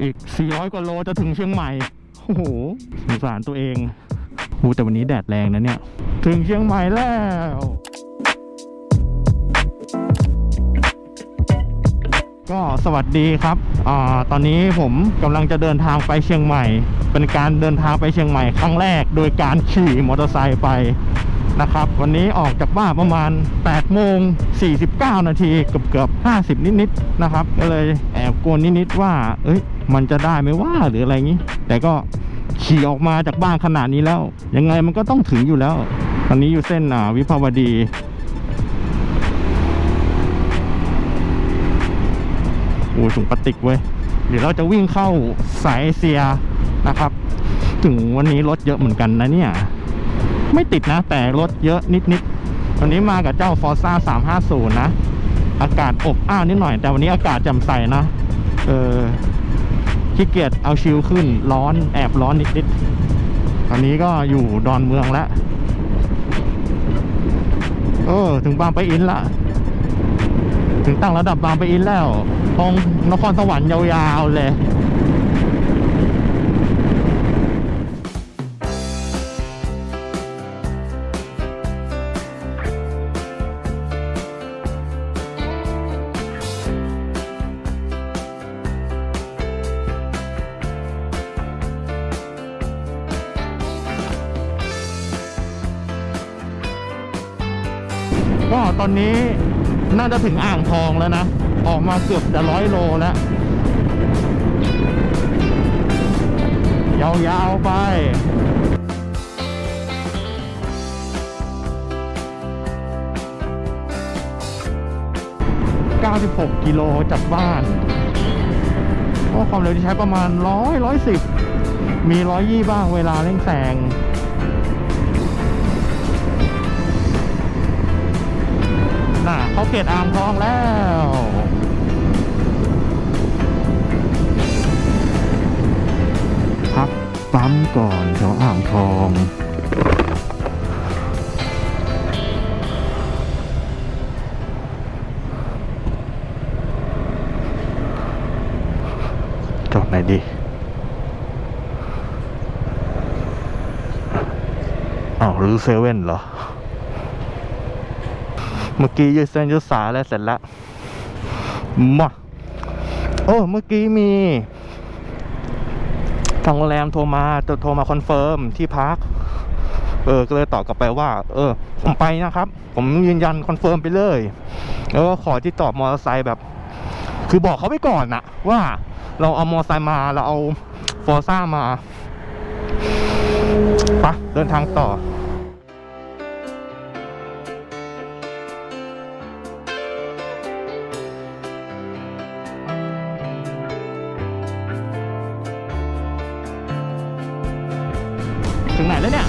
อีก 400 กว่าโลจะถึงเชียงใหม่ โอ้โหสงสารตัวเองโอ้แต่วันนี้แดดแรงนะเนี่ย ถึงเชียงใหม่แล้วก็สวัสดีครับอ่าตอนนี้ผมกำลังจะเดินทางไปเชียงใหม่ เป็นการเดินทางไปเชียงใหม่ครั้งแรก โดยการขี่มอเตอร์ไซค์ไป นะครับ วันนี้ออกจากบ้านประมาณ8โมง49 นาทีเกือบเกือบ 50 นิดๆนะครับก็เลยแอบกลัวนิดๆว่า เอ้ย มันจะได้ไหมว่าหรืออะไรงี้ แต่ก็ขี่ออกมาจากบ้านขนาดนี้แล้ว ยังไงมันก็ต้องถึงอยู่แล้ว ตอนนี้อยู่เส้นอ่าวิภาวดีโอ้ยถุงพลาสติกเว้ยเดี๋ยวเราจะวิ่งเข้าสายเอเชียนะครับ ถึงวันนี้รถเยอะเหมือนกันนะเนี่ย ไม่ติดนะ แต่รถเยอะนิดๆวันนี้มากับเจ้า Forza 350 นะ อากาศอบอ้าวนิดหน่อย แต่วันนี้อากาศแจ่มใสนะ เออขี้เกียจเอาชิลขึ้นร้อนแอบร้อนนิดๆตอนนี้ก็อยู่ดอนเมืองแล้วเออถึงบางปะอินละถึงตั้งระดับบางปะอินแล้วตรงนครสวรรค์ยาวๆเลย ก็ตอนนี้น่าจะถึงอ่างทองแล้วนะ ออกมาเกือบจะร้อยโลแล้วยาวๆไป96กิโลจากบ้านก็ความเร็วที่ใช้ประมาณ 100 110 มี 120 บ้างเวลาเร่งแซง เขาเขตอ่างทองแล้วพักปั๊มก่อนแถวอ่างทองจอดไหนดีอ้าวหรือเซเว่นเหรอ เมื่อกี้ยืดเส้นยืดสายแล้วเสร็จแล้วมาโอ้เมื่อกี้มีทางโรงแรมโทรมาจะโทรมาคอนเฟิร์มที่พัก เออก็เลยตอบกลับไปว่า เออ ผมไปนะครับ ผมยืนยันคอนเฟิร์มไปเลย แล้วก็ขอที่ตอบมอเตอร์ไซค์แบบ คือบอกเขาไปก่อนนะว่าเราเอามอเตอร์ไซค์มาเราเอาฟอร์ซ่ามาไปะเดินทางต่อ ถึงไหนแล้วเนี่ย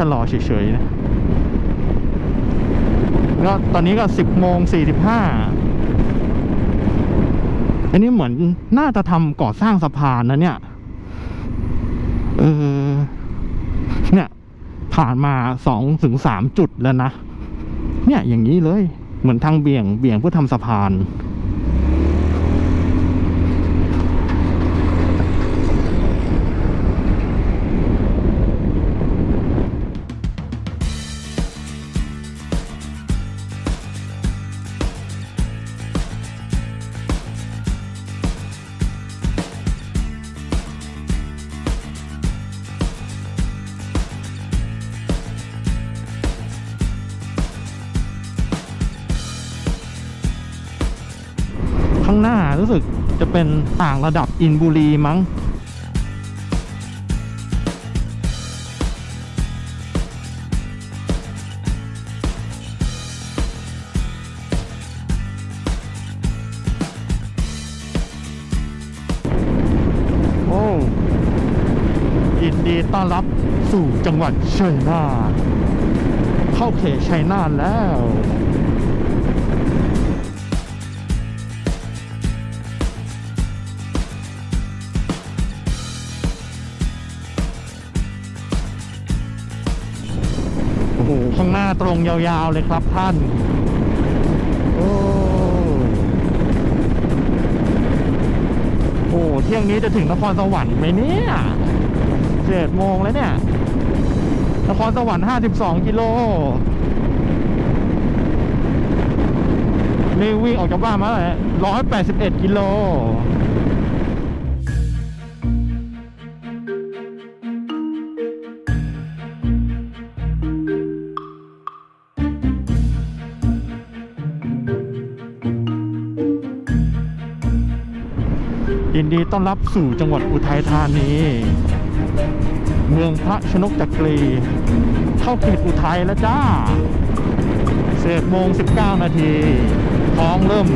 ชะลอเฉยๆนะก็ตอนนี้ก็สิบโมงสี่สิบห้าอันนี้เหมือนน่าจะทำก่อสร้างสะพานนะเนี่ย เออ เนี่ย ผ่านมาสองถึงสามจุดแล้วนะ เนี่ยอย่างนี้เลย เหมือนทางเบี่ยงเบี่ยงเพื่อทำสะพาน ข้างหน้ารู้สึกจะเป็นต่างระดับอินบุรีมั้งโอ้ยินดีต้อนรับสู่จังหวัดเชัยนาเข้าเขตชัยนาทแล้ว ตรงยาวๆเลยครับท่านโอ้โอ้เที่ยงนี้จะถึงนครสวรรค์ไหมเนี่ยเจ็ดโมงแล้วเนี่ยนครสวรรค์52 กิโล นี่วิ่งออกจากบ้านมาเลย181 กิโล ต้อนรับสู่จังหวัดอุทัยธานี เมืองพระชนกจักรี เข้าเขตอุทัยแล้วจ้าเศษโมง 19 นาที ท้องเริ่ม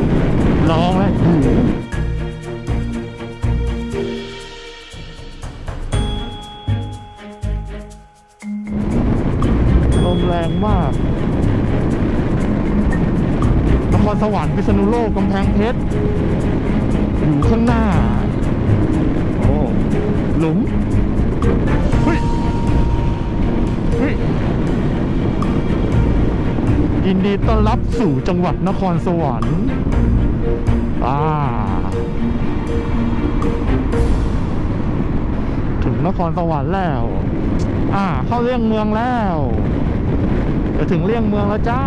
ร้องแล้วหิวลมแรงมากนครสวรรค์พิษณุโลกกำแพงเพชรอยู่ข้างหน้า หลุมเฮ้ยเฮ้ยยินดีต้อนรับสู่จังหวัดนครสวรรค์อ่าถึงนครสวรรค์แล้ว อ่า เข้าเลี่ยงเมืองแล้วจะถึงเลี่ยงเมืองแล้วจ้า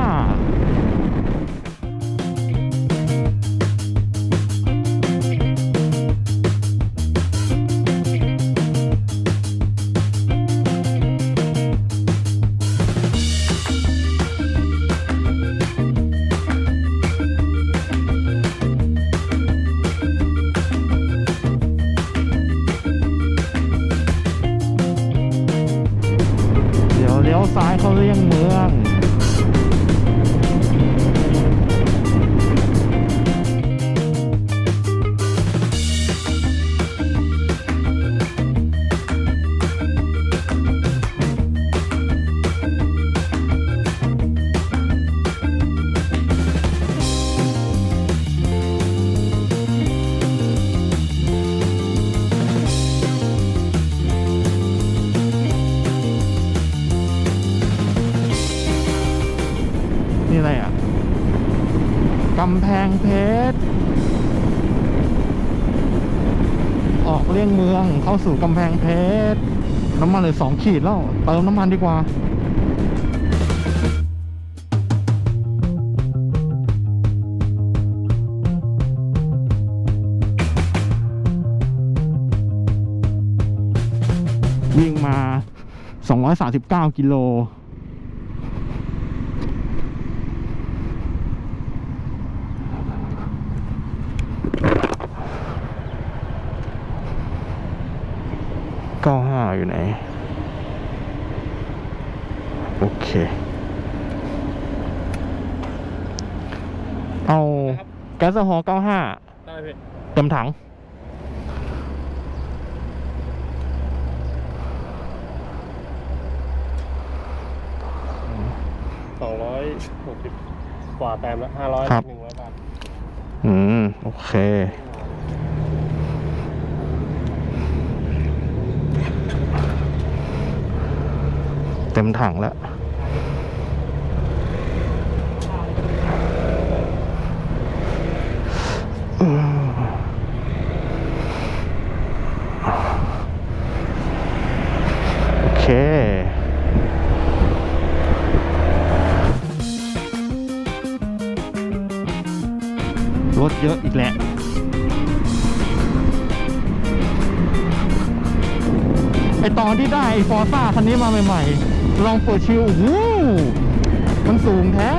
ำแพงเพชร ออกเลี่ยงเมืองเข้าสู่กำแพงเพชร น้ำมันเลือสองขีดแล้ว เติมน้ำมันดีกว่าวิ่งมา 239 กิโล เก้าห้า อยู่ไหน โอเค เอาแก๊สโซฮอล์เก้าห้าได้พี่เต็มถัง สองร้อยหกสิบกว่าแต้มละห้าร้อยครับ หนึ่งร้อยบาท อืม โอเค ต็มถังแล้ว โอเครถเยอะอีกแล้วไอตอนที่ได้ไอฟอร์ซ่าคันนี้มาใหม่ ๆ ลองเปิดชิวโอ้มันสูงแท้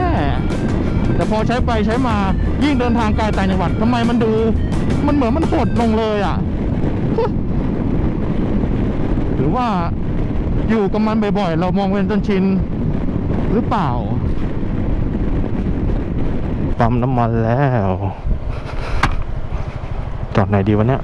แต่พอใช้ไปใช้มายิ่งเดินทางไกลต่างจังหวัดทำไมมันดู มันเหมือนมันหดลงเลยอะหรือว่าอยู่กับมันบ่อยๆ เรามองเป็นจนชินหรือเปล่า ปั๊มน้ำมันแล้ว จอดไหนดีวะเนี่ย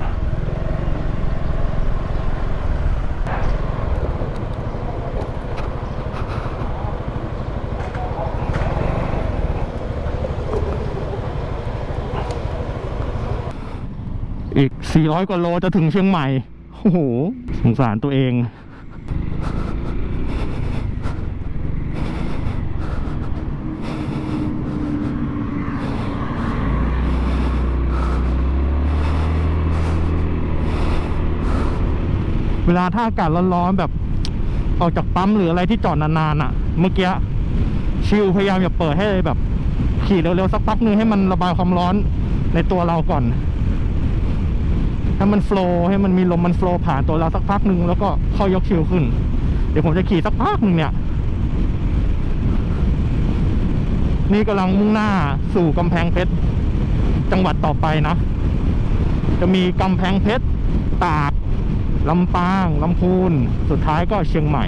อีก 400 กว่าโลจะถึงเชียงใหม่ โอ้โห สงสารตัวเอง เวลาถ้าอากาศร้อนๆ แบบออกจากปั๊มหรืออะไรที่จอดนานๆอะ เมื่อกี้ชิลพยายามอย่าเปิดให้แบบ ขี่เร็วๆสักพักนึงให้มันระบายความร้อนในตัวเราก่อน ให้มันโฟล์ให้มันมีลมมันโฟล์ผ่านตัวเราสักพักหนึ่งแล้วก็ค่อยยกชิลขึ้น เดี๋ยวผมจะขี่สักพักหนึ่งเนี่ย นี่กำลังมุ่งหน้าสู่กำแพงเพชร จังหวัดต่อไปนะ จะมีกำแพงเพชร ตากลำปางลำพูน สุดท้ายก็เชียงใหม่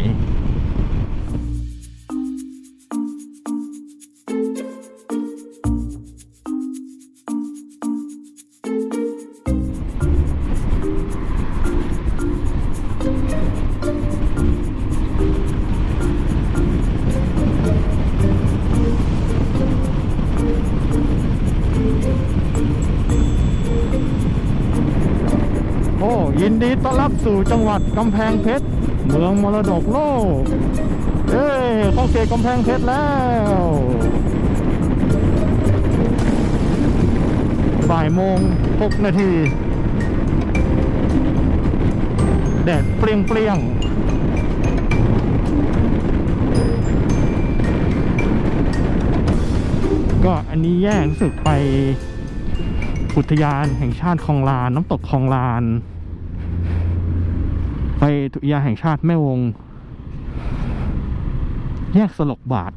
ยินดีต้อนรับสู่จังหวัดกำแพงเพชร เมืองมรดกโลก เอ้ยเข้าเขตกำแพงเพชรแล้วบ่ายโมงหกนาที แดดเปรี้ยงเปรี้ยงๆก็อันนี้แยกรู้สึกไปอุทยานแห่งชาติคลองลาน น้ำตกคลองลาน ไปอุยาแห่งชาติแม่วง แยกสลกบาท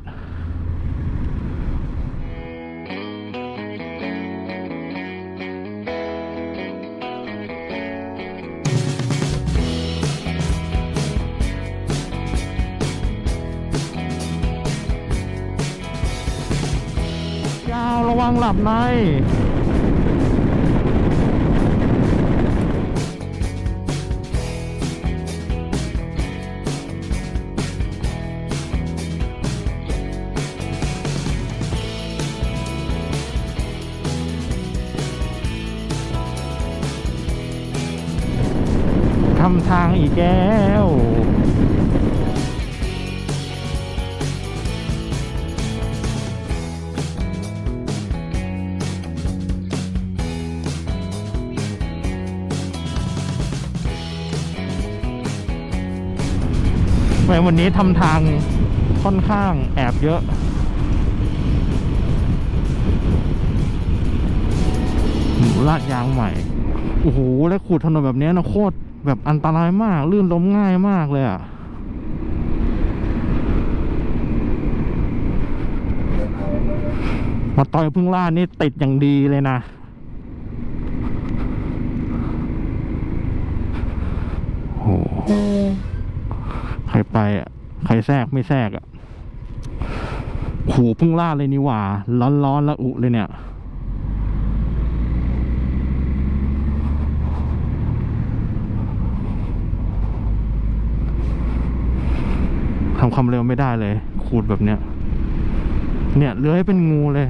ยาวระวังหลับในำทางอีกแล้วแม้วันนี้ทำทางค่อนข้างแอบเยอะ หมูลาดยางใหม่ โอ้โห แล้วขูดถนนแบบนี้นะโคตร แบบอันตรายมาก ลื่นล้มง่ายมากเลยอะมาต่อยพึ่งล่านี่ติดอย่างดีเลยนะ โอ้โหใครไปอะ ใครแทรกไม่แทรกอะโหพึ่งล่าเลยนี่หว่า ร้อนๆแล้วอุเลยเนี่ย ทำความเร็วไม่ได้เลย ขูดแบบเนี้ย เนี่ยเลื้อยเป็นงูเลย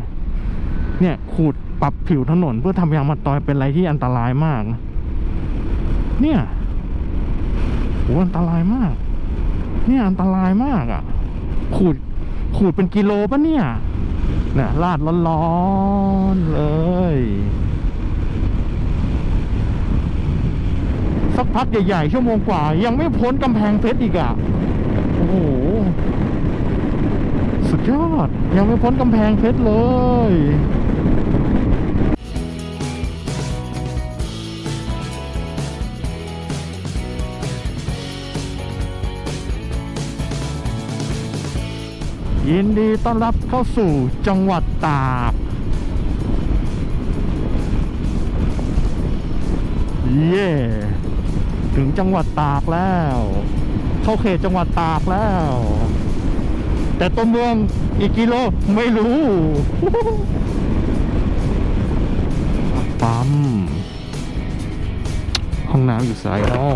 เนี่ยขูดปรับผิวถนนเพื่อทำยางมาตอยเป็นอะไรที่อันตรายมาก เนี่ยโหอันตรายมาก เนี่ยอันตรายมากอะ ขูดขูดเป็นกิโลปะเนี่ยเนี่ยลาดร้อนๆเลย สักพักใหญ่ๆชั่วโมงกว่า ยังไม่พ้นกำแพงเพชรอีกอะ โอ้โหสุดยอด ยังไม่พ้นกำแพงเพชรเลยยินดีต้อนรับเข้าสู่จังหวัดตาก เย่ถึงจังหวัดตากแล้ว เข้าเขตจังหวัดตากแล้ว แต่ตัวเมืองอีกกิโลไม่รู้ปั๊มห้องน้ำอยู่สายนอ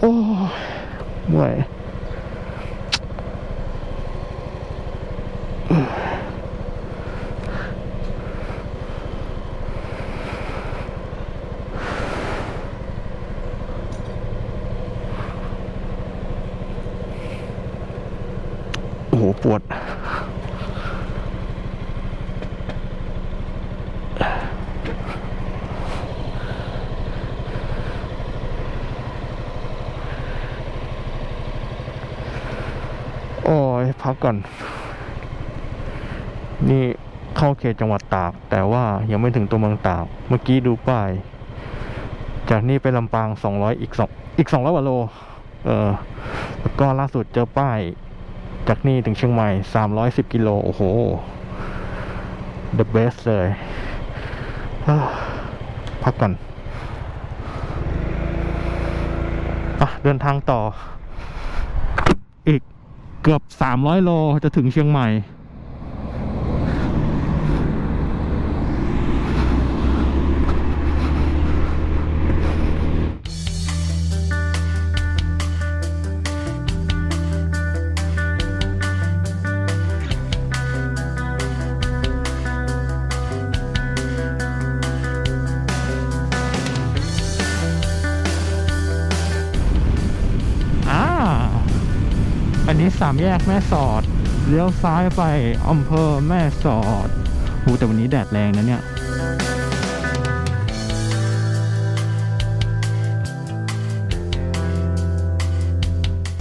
โอ้เมื่อย โอ้ยพักก่อน นี่เข้าเขตจังหวัดตาก แต่ว่ายังไม่ถึงตัวเมืองตาก เมื่อกี้ดูป้าย จากนี่ไปลำปางสองร้อยอีกสองอีกสองร้อยกว่าโล เออแล้วก็ล่าสุดเจอป้าย จากนี่ถึงเชียงใหม่สามร้อยสิบกิโล โอ้โห the best เลย พักก่อน อะ เดินทางต่อ เกือบสามร้อยโลจะถึงเชียงใหม่ นนี้สามแยกแม่สอด เลี้ยวซ้ายไปอำเภอแม่สอดโหแต่วันนี้แดดแรงนะเนี่ย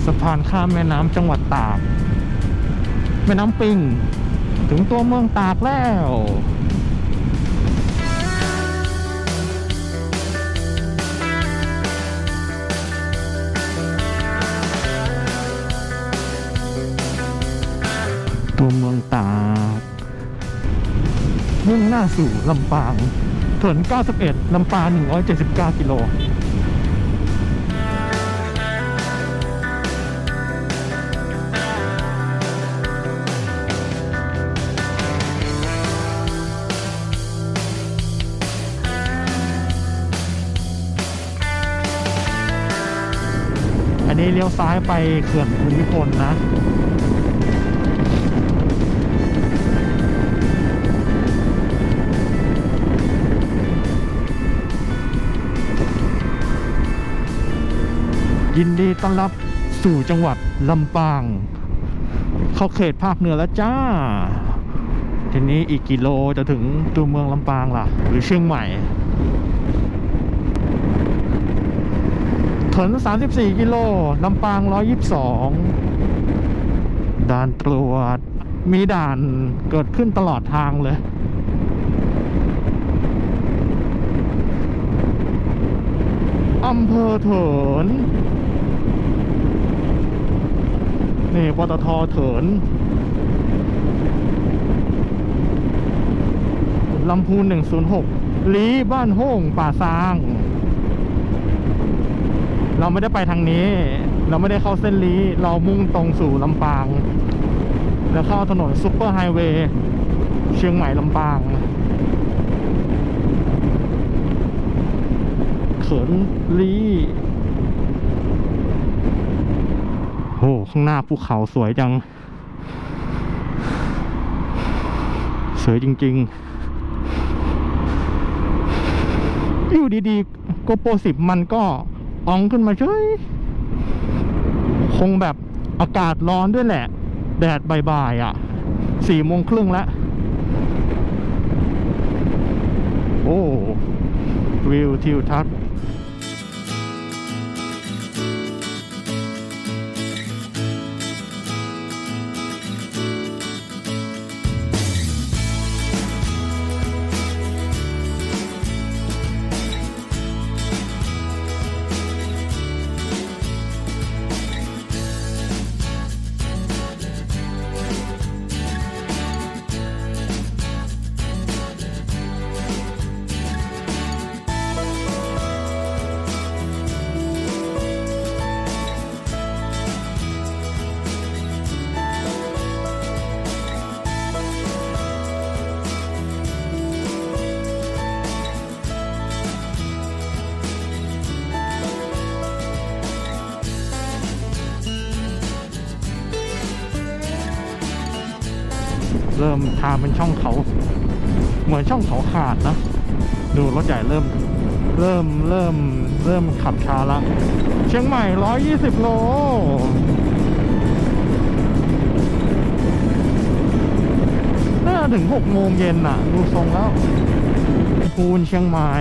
สะพานข้ามแม่น้ำจังหวัดตาก แม่น้ำปิง ถึงตัวเมืองตากแล้ว มุ่งหน้าสู่ลำปางถนน91ลำปาง179กิโลอันนี้เลี้ยวซ้ายไปเขื่อนภูมิพลนะ ยินดีต้อนรับสู่จังหวัดลำปาง เข้าเขตภาคเหนือแล้วจ้า ทีนี้อีกกิโลจะถึงตัวเมืองลำปางล่ะ หรือเชียงใหม่ถนน34 กิโลลำปาง 122 ด่านตรวจ มีด่านเกิดขึ้นตลอดทางเลย อำเภอเถิน นี่ปตทเถินลำพูน 106 ลีบ้านโฮ่งป่าซาง เราไม่ได้ไปทางนี้ เราไม่ได้เข้าเส้นลีเรามุ่งตรงสู่ลำปาง แล้วเข้าถนนซุปเปอร์ไฮเวย์เชียงใหม่ลำปางเขินลีโอ้ ข้างหน้าภูเขาสวยจัง สวยจริง ๆ อยู่ดีๆโกโปรสิบมันก็อองขึ้นมาเฉยคงแบบอากาศร้อนด้วยแหละ แดดบ่ายๆอะสี่โมงครึ่งแล้วโอ้วิวทิวทัศน์างเป็นช่องเขา เหมือนช่องเขาขาดนะ ดูรถใหญ่เริ่ม เริ่มเริ่มเริ่มขับช้าละ เชียงใหม่ 120 โลน่าถึง 6 โมงเย็นน่ะ ดูทรงแล้วภูนเชียงใหม่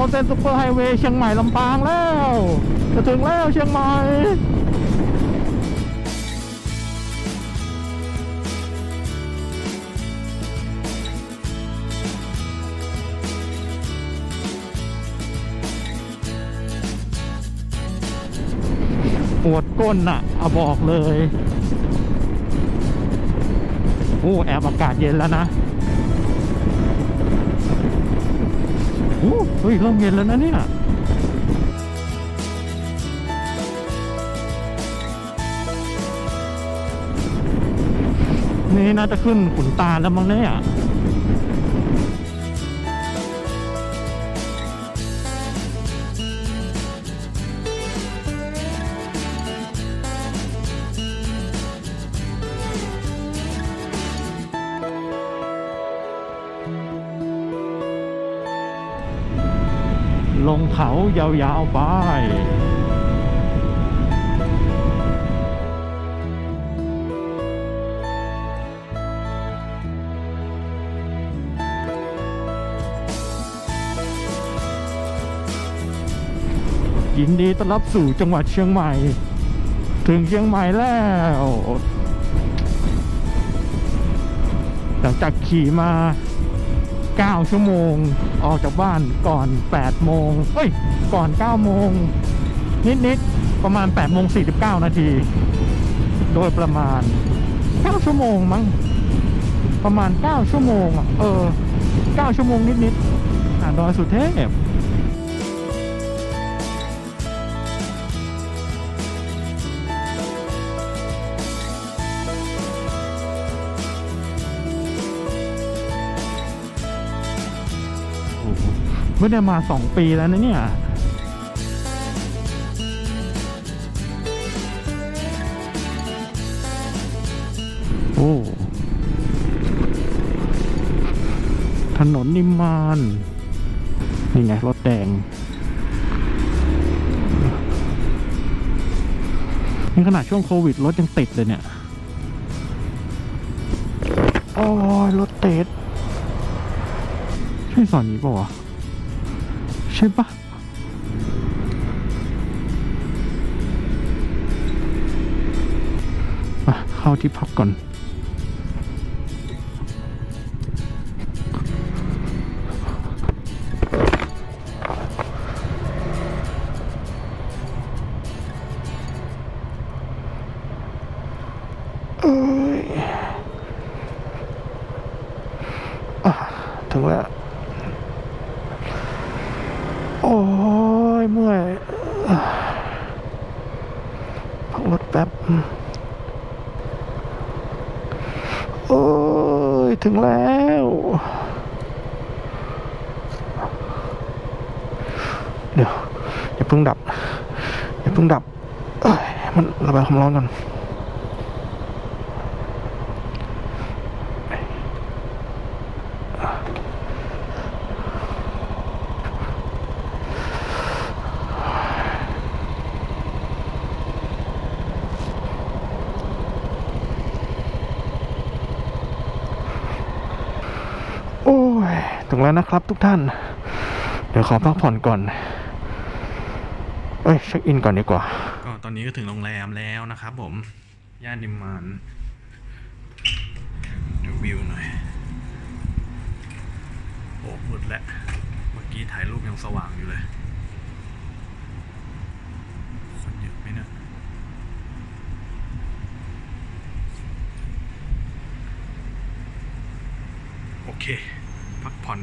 ฮ้ยคอนเทนซุปเปอร์ไฮเวย์เชียงใหม่ลำปางแล้ว จะถึงแล้วเชียงใหม่ปวดก้นน่ะเอาบอกเลย โอ้แอบอากาศเย็นแล้วนะ โอ้เฮ้ยเริ่มเย็นแล้วนะเนี่ยนี่น่าจะขึ้นขุนตาลแล้วมั้งเนี่ย เขายาวๆไปยินดีต้อนรับสู่จังหวัดเชียงใหม่ ถึงเชียงใหม่แล้วหลังจากขี่มา 9 ชั่วโมง ออกจากบ้านก่อน 8 โมงเอ้ย ก่อน 9 โมง นิดๆ ประมาณ 8 โมง 49 นาที โดยประมาณ 9 ชั่วโมงมั้ง ประมาณ 9 ชั่วโมง เออ 9 ชั่วโมงนิดๆอ่านดอยสุเทพ ไม่ได้มาสองปีแล้วนะเนี่ยโอ้ถนนนิมมานนี่ไงรถแดงนี่ขนาดช่วงโควิดรถยังติดเลยเนี่ย โอ้ยรถติดใช่สอนนี้ป่าวะ ช่ปะมาเข้าที่พักก่อนเอ้ยถึงแล้ว โอ้ยเมื่อยอะพักรถแป๊บ โอ้ย ถึงแล้ว เดี๋ยว อย่าเพิ่งดับ อย่าเพิ่งดับ เอ้ย มันระบายความร้อนก่อน โอ้ย ถึง แล้วนะครับทุกท่าน เดี๋ยวขอพักผ่อนก่อน เอ้ยเช็คอินก่อนดีกว่า ก็ตอนนี้ก็ถึงโรงแรมแล้วนะครับผม ย่านนิมานดูวิวหน่อย โอ้มืดแล้ว เมื่อกี้ถ่ายรูปยังสว่างอยู่เลยคนเยอะไหมเนี่ยโอเค ผ่อน